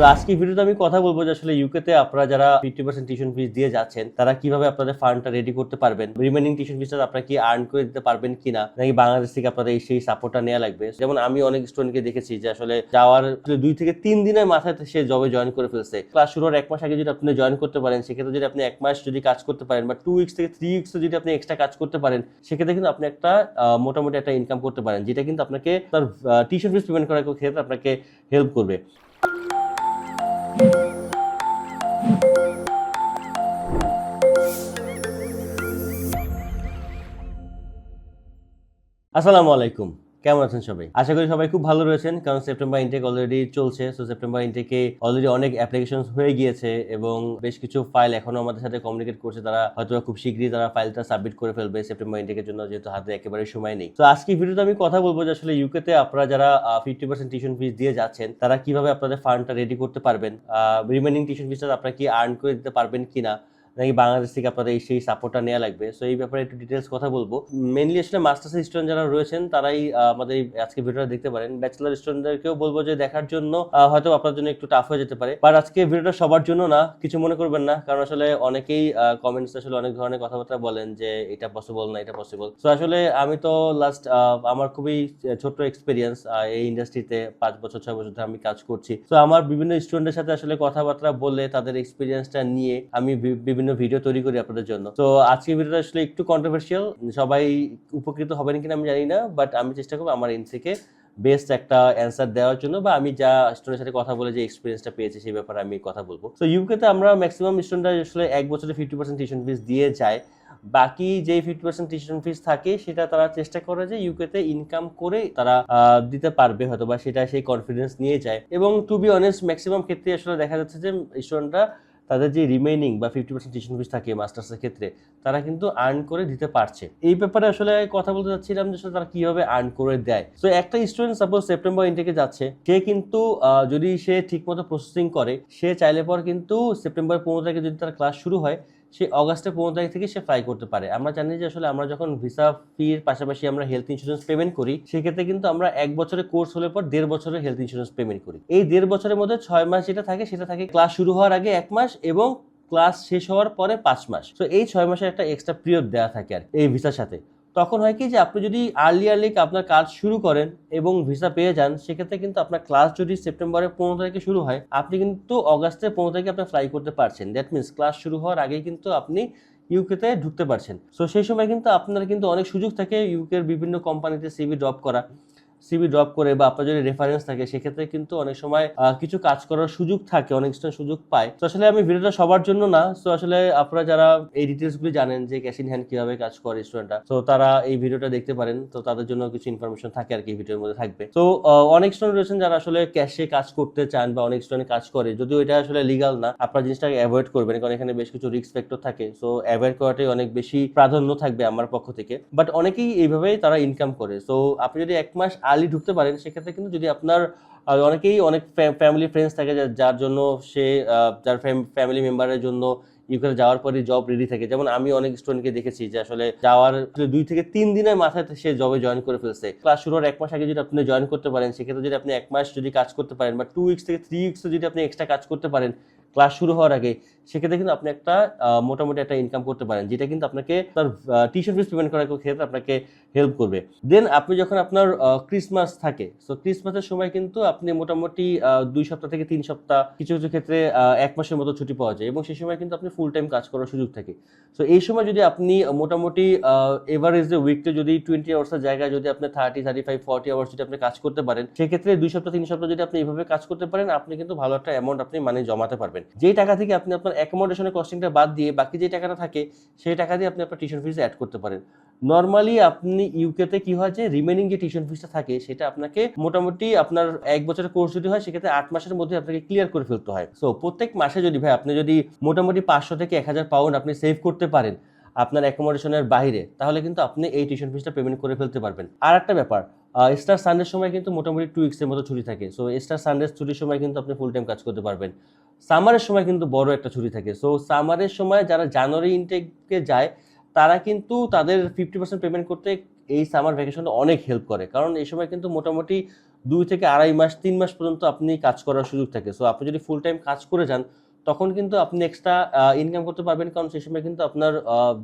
তো আজকে ভিডিওতে আমি কথা বলব যে আসলে ইউকেতে আপনারা যারা ফিফটি পার্সেন্ট টিউশন ফিস দিয়ে যাচ্ছেন, তারা কীভাবে আপনাদের ফান্ডটা রেডি করতে পারবেন? রিমেনিং টিউশন ফিসটা আপনারা কি আর্ন করে দিতে পারবেন কিনা? নাকি বাংলাদেশ থেকে আপনাদের এই সেই সাপোর্টটা নেওয়া লাগবে? যেমন আমি অনেক স্টুডেন্টকে দেখেছি যে আসলে যাওয়ার দুই থেকে তিন দিনের মাথায় সে জবে জয়েন করে ফেলছে। ক্লাস শুরুর এক মাস আগে যদি আপনি জয়েন করতে পারেন, সেক্ষেত্রে যদি আপনি এক মাস যদি কাজ করতে পারেন বা টু উইক্স থেকে থ্রি উইক্স যদি আপনি এক্সট্রা কাজ করতে পারেন, সেক্ষেত্রে কিন্তু আপনি একটা মোটামুটি একটা ইনকাম করতে পারেন, যেটা কিন্তু আপনাকে তার টিউশন ফিস পেমেন্ট করার ক্ষেত্রে আপনাকে হেল্প করবে। আসসালামু আলাইকুম। কেমন আছেন সবাই? আশা করি সবাই খুব ভালো রয়েছেন, কারণ সেপ্টেম্বর ইনটেক অলরেডি চলছে। সো সেপ্টেম্বর ইনটেকে অলরেডি অনেক অ্যাপ্লিকেশন হয়ে গিয়েছে এবং বেশ কিছু ফাইল এখনও আমাদের সাথে কমিউনিকেট করছে তারা। হয়তো খুব শীঘ্রই তারা ফাইলটা সাবমিট করে ফেলবে সেপ্টেম্বর ইনটেকের জন্য, যেহেতু হাতে একেবারে সময় নেই। তো আজকে ভিডিওতে আমি কথা বলব যে আসলে ইউকেতে আপনারা যারা ফিফটি পার্সেন্ট টিউশন ফিস দিয়ে যাচ্ছেন, তারা কীভাবে আপনাদের ফান্ডটা রেডি করতে পারবেন? রিমেনিং টিউশন ফিসটা আপনারা কি আর্ন করে দিতে পারবেন কিনা? নাকি বাংলাদেশ থেকে আপনাদের এই সেই সাপোর্টটা নেওয়া লাগবে? সো এই ব্যাপারে একটু ডিটেলস কথা বলব। মেনলি আসলে মাস্টার্স স্টুডেন্ট যারা রয়েছেন, তারাই আমাদের এই আজকে ভিডিওটা দেখতে পারেন। ব্যাচেলার স্টুডেন্টদেরকেও বলব যে দেখার জন্য হয়তো আপনার জন্য একটু টাফ হয়ে যেতে পারে। বাট আজকে ভিডিওটা সবার জন্য না, কিছু মনে করবেন না। কারণ আসলে অনেকেই কমেন্টস আসলে অনেক ধরনের কথাবার্তা বলেন যে এটা পসিবল না, এটা পসিবল সো আসলে আমি তো লাস্ট আমার খুবই ছোট্ট এক্সপিরিয়েন্স এই ইন্ডাস্ট্রিতে পাঁচ বছর, ছয় বছর ধরে আমি কাজ করছি। তো আমার বিভিন্ন স্টুডেন্টের সাথে আসলে কথাবার্তা বলে, তাদের এক্সপিরিয়েন্সটা নিয়ে আমি বি- বিভিন্ন ভিডিও তৈরি করি আপনাদের জন্য। তো আজকে ভিডিওটা আসলে একটু কন্ট্রোভার্সিয়াল সবাই উপকৃত হবেন কিনা আমি জানি না বাট আমি চেষ্টা করব আমার এন থেকে বেস্ট একটা অ্যান্সার দেওয়ার জন্য বা আমি যা স্টুডেন্টের সাথে কথা বলে যে এক্সপিরিয়েন্সটা পেয়েছি সেই ব্যাপারে আমি কথা বলব। তো ইউকেতে আমরা ম্যাক্সিমাম স্টুডেন্টরা আসলে এক বছরে ফিফটি পার্সেন্ট টিউশন ফিস দিয়ে যায়। বাকি যে ফিফটি পার্সেন্ট টিউশন ফিস থাকে, সেটা তারা চেষ্টা করে যে ইউকেতে ইনকাম করে তারা দিতে পারবে হয়তো বা সেটা সেই কনফিডেন্স নিয়ে যায়। এবং টু বি অনেস্ট ম্যাক্সিমাম ক্ষেত্রে আসলে দেখা যাচ্ছে যে স্টুডেন্টরা তাদের যে রিমেইনিং বা ফিফটি পার্সেন্ট টিউশন ফিস থাকে মাস্টার্সের ক্ষেত্রে, তারা কিন্তু আর্ন করে দিতে পারছে। এই ব্যাপারে আসলে কথা বলতে চাচ্ছিলাম যে তারা কীভাবে আর্ন করে দেয়। তো একটা স্টুডেন্ট সাপোজ সেপ্টেম্বর ইনটেকে যাচ্ছে, সে কিন্তু যদি সে ঠিকমতো প্রসেসিং করে, সে চাইলে পর কিন্তু সেপ্টেম্বর পনেরো তারিখে যদি তার ক্লাস শুরু হয় সে অগাস্টের পনেরো তারিখ থেকে সে ফ্লাই করতে পারে। আমরা জানি যে আসলে আমরা যখন ভিসা ফির পাশাপাশি আমরা হেলথ ইন্স্যুরেন্স পেমেন্ট করি, সেক্ষেত্রে কিন্তু আমরা এক বছরের কোর্স হলে পর দেড় বছরের হেলথ ইন্স্যুরেন্স পেমেন্ট করি। এই দেড় বছরের মধ্যে ছয় মাস যেটা থাকে, সেটা থাকে ক্লাস শুরু হওয়ার আগে এক মাস এবং ক্লাস শেষ হওয়ার পরে পাঁচ মাস। তো এই ছয় মাসের একটা এক্সট্রা পিরিয়ড দেওয়া থাকে আর এই ভিসার সাথে। তখন হয় কি যে আপনি যদি আর্লি আর্লি আপনার কাজ শুরু করেন এবং ভিসা পেয়ে যান, সেক্ষেত্রে কিন্তু আপনার ক্লাস যদি সেপ্টেম্বরের পনেরো তারিখে শুরু হয়, আপনি কিন্তু অগাস্টের পনেরো তারিখে আপনি ফ্লাই করতে পারছেন। দ্যাট মিনস ক্লাস শুরু হওয়ার আগেই কিন্তু আপনি ইউকেতে ঢুকতে পারছেন। সো সেই সময় কিন্তু আপনার কিন্তু অনেক সুযোগ থাকে ইউকের বিভিন্ন কোম্পানিতে সিভি ড্রপ করা। সিভি ড্রপ করে বা আপনার যদি রেফারেন্স থাকে, সেক্ষেত্রে কিন্তু অনেক সময় কিছু কাজ করার সুযোগ থাকে, অনেক স্টুডেন্ট সুযোগ পায়। তো আসলে আমি ভিডিওটা সবার জন্য না, তো আসলে আপনারা যারা এই ডিটেলস গুলি জানেন যে ক্যাশ ইন হ্যান্ড কীভাবে কাজ করে স্টুডেন্টরা তো তারা এই ভিডিওটা দেখতে পারেন, তো তাদের জন্য কিছু ইনফরমেশন থাকে আর কি ভিডিওর মধ্যে থাকবে। তো অনেক স্টুডেন্ট রয়েছেন যারা আসলে ক্যাশে কাজ করতে চান বা অনেক স্টুডেন্ট কাজ করে, যদিও এটা আসলে লিগাল না, আপনার জিনিসটাকে অ্যাভয়েড করবেন, কারণ এখানে বেশ কিছু রিস্ক ফ্যাক্টর থাকে। সো অ্যাভয়েড করাটাই অনেক বেশি প্রাধান্য থাকবে আমার পক্ষ থেকে। বাট অনেকেই এইভাবেই তারা ইনকাম করে। সো আপনি যদি এক মাস আর্লি ঢুকতে পারেন, সেক্ষেত্রে কিন্তু যদি আপনার অনেকেই অনেক ফ্যামিলি ফ্রেন্ডস থাকে যার জন্য সে যার ফ্যামিলি মেম্বারের জন্য ইউকে যাওয়ার পরে জব রেডি থাকে। যেমন আমি অনেক স্টুডেন্টকে দেখেছি যে আসলে যাওয়ার দুই থেকে তিন দিনের মাথায় সে জবে জয়েন করে ফেলছে। ক্লাস শুরুর এক মাস আগে যদি আপনি জয়েন করতে পারেন, সেক্ষেত্রে যদি আপনি এক মাস যদি কাজ করতে পারেন বা টু উইক্স থেকে থ্রি উইক্স যদি আপনি এক্সট্রা কাজ করতে পারেন ক্লাস শুরু হওয়ার আগে, সেক্ষেত্রে কিন্তু আপনি একটা মোটামুটি একটা ইনকাম করতে পারেন, যেটা কিন্তু আপনাকে তার টিউশন ফিস পেমেন্ট করার ক্ষেত্রে আপনাকে হেল্প করবে। দেন আপনি যখন আপনার ক্রিসমাস থাকে সো ক্রিসমাসের সময় কিন্তু আপনি মোটামুটি দুই সপ্তাহ থেকে তিন সপ্তাহ কিছু কিছু ক্ষেত্রে এক মাসের মতো ছুটি পাওয়া যায় এবং সেই সময় কিন্তু আপনি ফুল টাইম কাজ করার সুযোগ থাকে। সো এই সময় যদি আপনি মোটামুটি এভারেজ উইকতে যদি টোয়েন্টি আওয়ার্সের জায়গায় যদি আপনি thirty thirty five forty hours যদি আপনি কাজ করতে পারেন, সেক্ষেত্রে দুই সপ্তাহ, তিন সপ্তাহ যদি আপনি এইভাবে কাজ করতে পারেন, আপনি কিন্তু ভালো একটা অ্যামাউন্ট আপনি মানে জমাতে পারবেন। যেই টাকা থেকে আপনি আপনার অ্যাকোমোডেশনের কস্টিংটা বাদ দিয়ে বাকি যে টাকাটা থাকে, সেই টাকা দিয়ে আপনি আপনার টিউশন ফিস অ্যাড করতে পারেন। নর্মালি আপনি ইউকেতে কি হয় যে রিমেনিং যে টিউশন ফিসটা থাকে, সেটা আপনাকে মোটামুটি আপনার এক বছরের কোর্স যদি হয়, সেক্ষেত্রে আট মাসের মধ্যে আপনাকে ক্লিয়ার করে ফেলতে হয়। সো প্রত্যেক মাসে যদি ভাই আপনি যদি মোটামুটি পাঁচশো থেকে এক হাজার পাউন্ড আপনি সেভ করতে পারেন, আপনার অ্যাকোমোডেশনের বাইরে, তাহলে কিন্তু আপনি এই টিউশন ফিসটা পেমেন্ট করে ফেলতে পারবেন। আর একটা ব্যাপার স্টার সানডের সময় কিন্তু মোটামুটি টু উইক্সের মতো ছুটি থাকে। সো স্টার সানডের ছুটির সময় কিন্তু আপনি ফুল টাইম কাজ করতে পারবেন। সামারের সময় কিন্তু বড় একটা ছুটি থাকে। সো সামারের সময় যারা জানুয়ারি ইনটেকে যায় তারা কিন্তু তাদের ফিফটি পার্সেন্ট পেমেন্ট করতে এই সামার ভ্যাকেশনটা অনেক হেল্প করে। কারণ এই সময় কিন্তু মোটামুটি দুই থেকে আড়াই মাস, তিন মাস পর্যন্ত আপনি কাজ করার সুযোগ থাকে। সো আপনি যদি ফুল টাইম কাজ করে যান, তখন কিন্তু আপনি এক্সট্রা ইনকাম করতে পারবেন। কারণ সেই সময় কিন্তু আপনার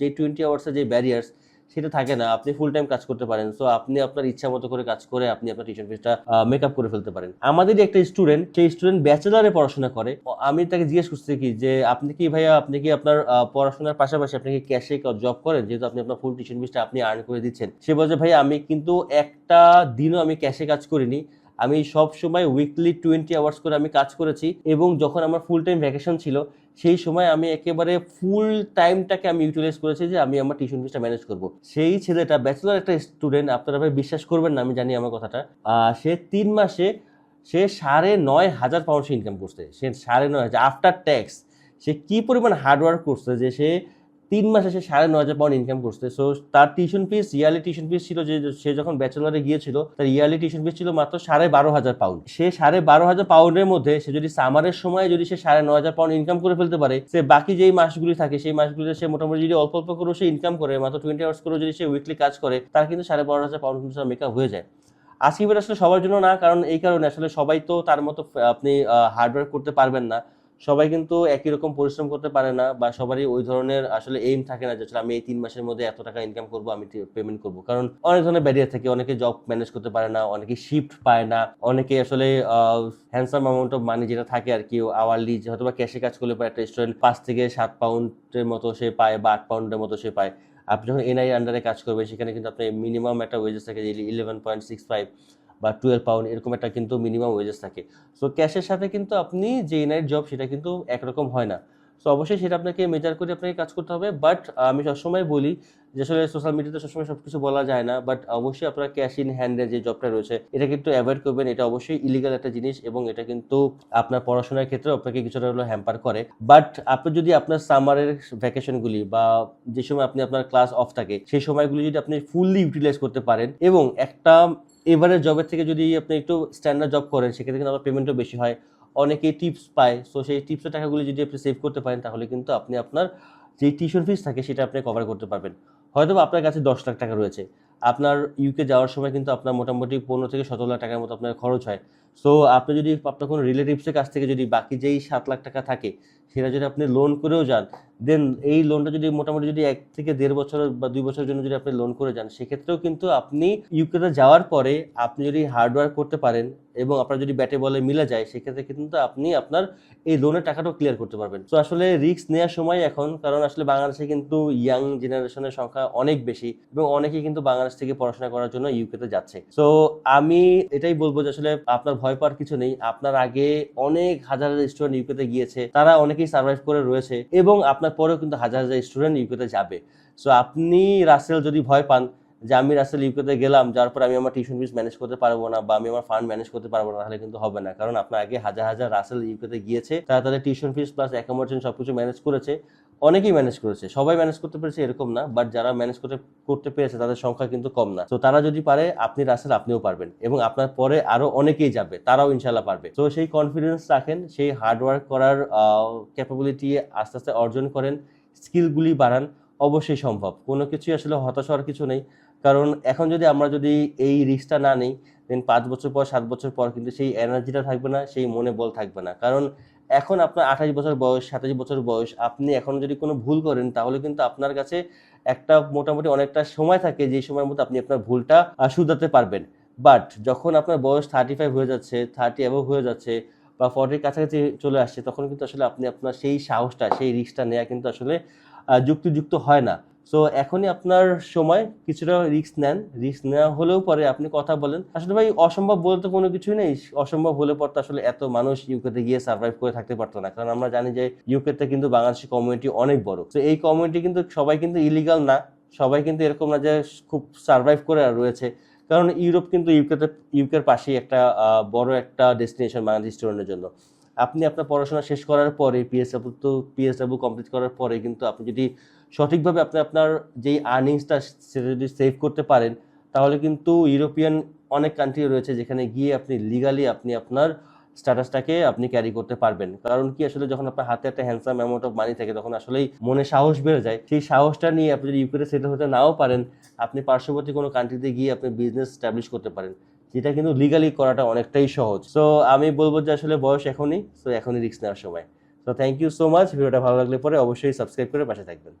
যে টোয়েন্টি আওয়ার্সের যে ব্যারিয়ার্স সেটা থাকে না। আপনি ফুল টাইম কাজ করতে পারেন। সো আপনি আপনার ইচ্ছা মতো করে কাজ করে আপনি আপনার টিউশন ফিসটা মেক করে ফেলতে পারেন। আমাদেরই একটা স্টুডেন্ট সেই স্টুডেন্ট ব্যাচেলারে পড়াশোনা করে। আমি তাকে জিজ্ঞেস করছি কি যে, আপনি কি ভাইয়া, আপনি কি আপনার পড়াশোনার পাশাপাশি আপনি কি ক্যাশে জব করেন? যেহেতু আপনি আপনার ফুল টিউশন ফিসটা আপনি আর্ন করে দিচ্ছেন। সে বলছে ভাই আমি কিন্তু একটা দিনও আমি ক্যাশে কাজ করিনি। আমি সব সময় উইকলি টোয়েন্টি আওয়ার্স করে আমি কাজ করেছি এবং যখন আমার ফুল টাইম ভ্যাকেশন ছিল, সেই সময় আমি একেবারে ফুল টাইমটাকে আমি ইউটিলাইজ করেছি যে আমি আমার টিউশন ফিসটা ম্যানেজ করব। সেই ছেলেটা ব্যাচেলর একটা স্টুডেন্ট আপনারা ভাই বিশ্বাস করবেন না, আমি জানি আমার কথাটা। সে তিন মাসে সে সাড়ে নয় হাজার পাউন্ড সে ইনকাম করছে। সে সাড়ে নয় হাজার আফটার ট্যাক্স সে কী পরিমাণ হার্ডওয়ার্ক করছে যে সে তিন মাসে সে সাড়ে নয় হাজার পাউন্ড ইনকাম করছে। সো তার tuition fees yearly tuition fees ছিল যে সে যখন ব্যাচেলারে গিয়েছিল, তার ইয়ারলি টিউশন ফিস ছিল মাত্র সাড়ে বারো হাজার পাউন্ড সে সাড়ে বারো হাজার পাউন্ডের মধ্যে সে যদি সামারের সময় যদি সে সাড়ে নয় হাজার পাউন্ড ইনকাম করে ফেলতে পারে, সে বাকি যেই মাসগুলি থাকে, সেই মাসগুলিতে সে মোটামুটি যদি অল্প অল্প করে সে ইনকাম করে, মাত্র টোয়েন্টি আওয়ার্স করেও যদি সে উইকলি কাজ করে, তার কিন্তু সাড়ে বারো হাজার পাউন্ড কিন্তু মেকআপ হয়ে যায়। আজকে আসলে সবার জন্য না, কারণ এই কারণে আসলে সবাই তো তার মতো আপনি হার্ডওয়ার্ক করতে পারবেন না। সবাই কিন্তু একই রকম পরিশ্রম করতে পারে না বা সবারই ওই ধরনের আসলে এইম থাকে না যে আসলে আমি এই তিন মাসের মধ্যে এত টাকা ইনকাম করব, আমি পেমেন্ট করব। কারণ অনেক ধরনের ব্যারিয়ার থাকে, অনেকে জব ম্যানেজ করতে পারে না, অনেকে শিফট পায় না, অনেকে আসলে হ্যান্ডসাম অ্যামাউন্ট অফ মানি যেটা থাকে আর কি আওয়ারলি হয়তো বা ক্যাশে কাজ করলে পারে একটা স্টুডেন্ট পাঁচ থেকে সাত পাউন্ডের মতো সে পায় বা আট পাউন্ডের মতো সে পায়। আপনি যখন এনআই আন্ডারে কাজ করবেন, সেখানে কিন্তু আপনি মিনিমাম একটা ওয়েজেস থাকে ইলেভেন পয়েন্ট সিক্স ফাইভ বা টুয়েলভ পাউন্ড এরকম একটা কিন্তু মিনিমাম ওয়েজেস থাকে। সো ক্যাশের সাথে কিন্তু আপনি যে এনআইয়ের জব সেটা কিন্তু একরকম হয় না। সো অবশ্যই সেটা আপনাকে মেজার করে আপনাকে কাজ করতে হবে বাট আমি সবসময় বলি যে আসলে সোশ্যাল মিডিয়াতে সবসময় সব কিছু বলা যায় না বাট অবশ্যই আপনার ক্যাশ ইন হ্যান্ডের যে জবটা রয়েছে, এটা কিন্তু অ্যাভয়েড করবেন। এটা অবশ্যই ইলিগাল একটা জিনিস এবং এটা কিন্তু আপনার পড়াশোনার ক্ষেত্রে আপনাকে কিছুটা হলো হ্যাম্পার করে। বাট আপনি যদি আপনার সামারের ভ্যাকেশনগুলি বা যে সময় আপনি আপনার ক্লাস অফ থাকে, সেই সময়গুলি যদি আপনি ফুললি ইউটিলাইজ করতে পারেন এবং একটা এবারের জবের থেকে যদি আপনি একটু স্ট্যান্ডার্ড জব করেন, সেক্ষেত্রে কিন্তু আপনার পেমেন্টও বেশি হয়। অনেকেই টিপস পায়। সো সেই টিপসের টাকাগুলি যদি আপনি সেভ করতে পারেন, তাহলে কিন্তু আপনি আপনার যে টিউশন ফিস থাকে, সেটা আপনি কভার করতে পারবেন। হয়তো আপনার কাছে দশ লাখ টাকা রয়েছে। আপনার ইউকে যাওয়ার সময় কিন্তু আপনার মোটামুটি পনেরো থেকে সতেরো লাখ টাকার মতো আপনার খরচ হয়। সো আপনি যদি আপনার কোনো রিলেটিভসের কাছ থেকে যদি বাকি যেই সাত লাখ টাকা থাকে সেটা যদি আপনি লোন করেও যান দেন এই লোনটা যদি মোটামুটি যদি এক থেকে দেড় বছর বা দুই বছরের জন্য যদি আপনি লোন করে যান, সেক্ষেত্রেও কিন্তু আপনি ইউকেতে যাওয়ার পরে আপনি যদি হার্ডওয়ার্ক করতে পারেন এবং আপনার যদি ব্যাটে বলে মিলে যায়, সেক্ষেত্রে কিন্তু আপনি আপনার এই লোনের টাকাটাও ক্লিয়ার করতে পারবেন। তো আসলে রিস্ক নেওয়ার সময় এখন, কারণ আসলে বাংলাদেশে কিন্তু ইয়াং জেনারেশনের সংখ্যা অনেক বেশি এবং অনেকেই কিন্তু বাংলাদেশ থেকে পড়াশোনা করার জন্য ইউকেতে যাচ্ছে। তো আমি এটাই বলব যে আসলে আপনার ভয় পাওয়ার কিছু নেই। আপনার আগে অনেক হাজার হাজার স্টুডেন্ট ইউকেতে গিয়েছে। তারা অনেকেই সার্ভাইভ করে রয়েছে এবং আপনার পরেও কিন্তু হাজার হাজার স্টুডেন্ট ইউকেতে যাবে। সো আপনি রাসেল যদি ভয় পান যে আমি রাসেল ইউকেতে গেলাম, যার পর আমি আমার টিউশন ফিস ম্যানেজ করতে পারব না বা আমি আমার ফান্ড ম্যানেজ করতে পারব না, তাহলে কিন্তু হবে না। কারণ আপনার আগে হাজার হাজার রাসেল ইউকেতে গিয়েছে, তারা তাদের টিউশন ফিস প্লাস অ্যাকোমোডেশন সবকিছু ম্যানেজ করেছে। অনেকেই ম্যানেজ করেছে। সবাই ম্যানেজ করতে পেরেছে এরকম না বাট যারা ম্যানেজ করতে করতে পেরেছে তাদের সংখ্যা কিন্তু কম না। তো তারা যদি পারে, আপনি রাসেল, আপনিও পারবেন। এবং আপনার পরে আরও অনেকেই যাবে, তারাও ইনশাল্লাহ পারবে। তো সেই কনফিডেন্স রাখেন, সেই হার্ডওয়ার্ক করার ক্যাপাবিলিটি আস্তে আস্তে অর্জন করেন স্কিলগুলি বাড়ান, অবশ্যই সম্ভব। কোনো কিছুই আসলে হতাশ হওয়ার কিছু নেই। কারণ এখন যদি আমরা যদি এই রিস্কটা না নিই দেন পাঁচ বছর পর, সাত বছর পর কিন্তু সেই এনার্জিটা থাকবে না, সেই মনে বল থাকবে না। কারণ এখন আপনার আঠাশ বছর বয়স, সাতাশ বছর বয়স, আপনি এখন যদি কোনো ভুল করেন, তাহলে কিন্তু আপনার কাছে একটা মোটামুটি অনেকটা সময় থাকে যে সময়ের মধ্যে আপনি আপনার ভুলটা শুধাতে পারবেন। বাট যখন আপনার বয়স থার্টি ফাইভ হয়ে যাচ্ছে থার্টি অ্যাবভ হয়ে যাচ্ছে, বা ফর্টির কাছাকাছি চলে আসছে, তখন কিন্তু আসলে আপনি আপনার সেই সাহসটা, সেই রিস্কটা নেওয়া কিন্তু আসলে যুক্তিযুক্ত হয় না। সো এখনই আপনার সময় কিছুটা রিস্ক নেন। রিস্ক নেওয়া হলেও পরে আপনি কথা বলেন। আসলে ভাই, অসম্ভব বলতে কোনো কিছুই নেই। অসম্ভব হলে পর তো আসলে এত মানুষ ইউকেতে গিয়ে সার্ভাইভ করে থাকতে পারতো না। কারণ আমরা জানি যে ইউকেতে কিন্তু বাংলাদেশি কমিউনিটি অনেক বড়। তো এই কমিউনিটি কিন্তু সবাই কিন্তু ইলিগাল না। সবাই কিন্তু এরকম না যে খুব সার্ভাইভ করে রয়েছে। কারণ ইউরোপ কিন্তু ইউকেতে ইউকের পাশেই একটা বড় একটা ডেস্টিনেশন বাংলাদেশ স্টুডেন্টের জন্য। আপনি আপনার পড়াশোনা শেষ করার পরে পিএসডাব্লিউ তো পিএসডাব্লিউ কমপ্লিট করার পরে কিন্তু আপনি যদি সঠিকভাবে আপনি আপনার যেই আর্নিংসটা সেটা যদি সেভ করতে পারেন, তাহলে কিন্তু ইউরোপিয়ান অনেক কান্ট্রি রয়েছে যেখানে গিয়ে আপনি লিগালি আপনি আপনার স্ট্যাটাসটাকে আপনি ক্যারি করতে পারবেন। কারণ কি, আসলে যখন আপনার হাতে একটা হ্যান্ডসাম অ্যামাউন্ট অফ মানি থাকে, তখন আসলেই মনে সাহস বেড়ে যায়। সেই সাহসটা নিয়ে আপনি যদি ইউকেতে সেটেল হতে নাও পারেন, আপনি পার্শ্ববর্তী কোনো কান্ট্রিতে গিয়ে আপনি বিজনেস স্ট্যাবলিশ করতে পারেন। যেটা কিন্তু লিগালি করাটা অনেকটাই সহজ। সো আমি বলব যে আসলে বয়স এখনই সো এখনই রিস্ক নেওয়ার সময়। তো থ্যাংক ইউ সো মাচ ভিডিওটা ভালো লাগলে পরে অবশ্যই সাবস্ক্রাইব করে পাশে থাকবেন।